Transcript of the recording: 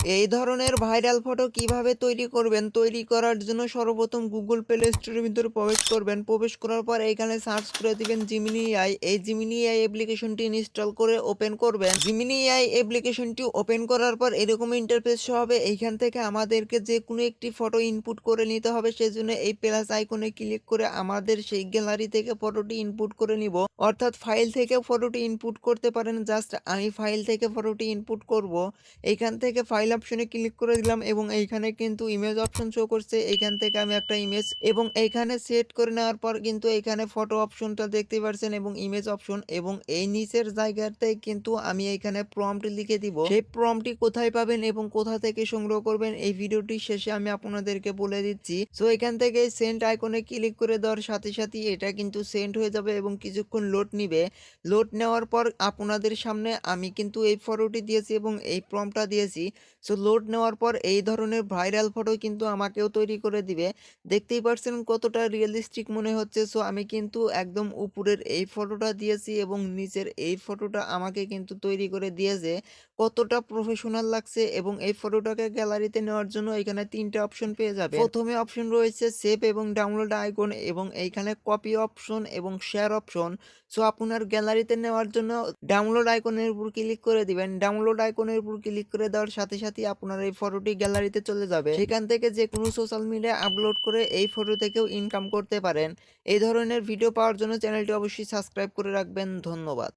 এই ধরনের viral photo কীভাবে তৈরি করবেন? তৈরি করার জন্য সর্বপ্রথম গুগল প্লে স্টোরের ভিতরে প্রবেশ করবেন। প্রবেশ করার পর এখানে সার্চ করে দিবেন জিমিনি আই এই জিমিনি আই অ্যাপ্লিকেশনটি ইনস্টল করে ওপেন করবেন। জিমিনি আই অ্যাপ্লিকেশনটি ওপেন করার পর এরকম ইন্টারফেস হবে। এইখান থেকে আমাদেরকে যে কোনো একটি ফটো ইনপুট করে নিতে হবে। সেজন্য এই প্লাস আইকনে ক্লিক করে আমাদের সেই গ্যালারি থেকে ফটোটি ইনপুট করে নিব। অর্থাৎ ফাইল থেকে ফটোটি ইনপুট করতে পারেন। জাস্ট আমি ফাইল থেকে ফটোটি ইনপুট করব। এইখান থেকে ফাইল অপশনে ক্লিক করে দিলাম এবং এইখানে কিন্তু ইমেজ অপশন শো করছে। এইখান থেকে আমি একটা ইমেজ এবং এইখানে সেট করে নেওয়ার পর কিন্তু এইখানে ফটো অপশনটা দেখতে পারছেন এবং ইমেজ অপশন এবং এই নিচের জায়গাতে কিন্তু আমি এইখানে প্রম্পট লিখে দিব। সেই প্রম্পটটি কোথায় পাবেন এবং কোথা থেকে সংগ্রহ করবেন এই ভিডিওটি শেষে আমি আপনাদেরকে বলে দিচ্ছি। সো এখান থেকে সেন্ট আইকনে ক্লিক করে দেওয়ার সাথে সাথে এটা কিন্তু সেন্ড হয়ে যাবে এবং কিছুক্ষণ লোড নিবে। লোড নেওয়ার পর আপনাদের সামনে আমি কিন্তু এই ফটোটি দিয়েছি এবং এই প্রমটা দিয়েছি। সো লোড নেওয়ার পর এই ধরনের ভাইরাল ফটো কিন্তু আমাকেও তৈরি করে দিবে। দেখতেই পারছেন কতটা রিয়েলিস্টিক মনে হচ্ছে। সো আমি কিন্তু একদম উপরের এই ফটোটা দিয়েছি এবং নিচের এই ফটোটা আমাকে কিন্তু তৈরি করে দিয়েছে। কতটা প্রফেশনাল লাগছে এবং এই ফটোটাকে গ্যালারিতে নেওয়ার জন্য এখানে তিনটা অপশন পেয়ে যাবে। প্রথমে অপশন রয়েছে সেভ এবং ডাউনলোড আইকন এবং এইখানে কপি অপশন এবং শেয়ার অপশন সো আপনার গ্যালারিতে নেওয়ার জন্য ডাউনলোড আইকনের উপর ক্লিক করে দিবেন। ডাউনলোড আইকনের উপর ক্লিক করে দেওয়ার সাথে সাথে সাথে আপনার এই ফটোটি গ্যালারিতে চলে যাবে। সেখান থেকে যে কোনো সোশ্যাল মিডিয়া আপলোড করে এই ফটো থেকেও ইনকাম করতে পারেন। এই ধরনের ভিডিও পাওয়ার জন্য চ্যানেলটি অবশ্যই সাবস্ক্রাইব করে রাখবেন। ধন্যবাদ।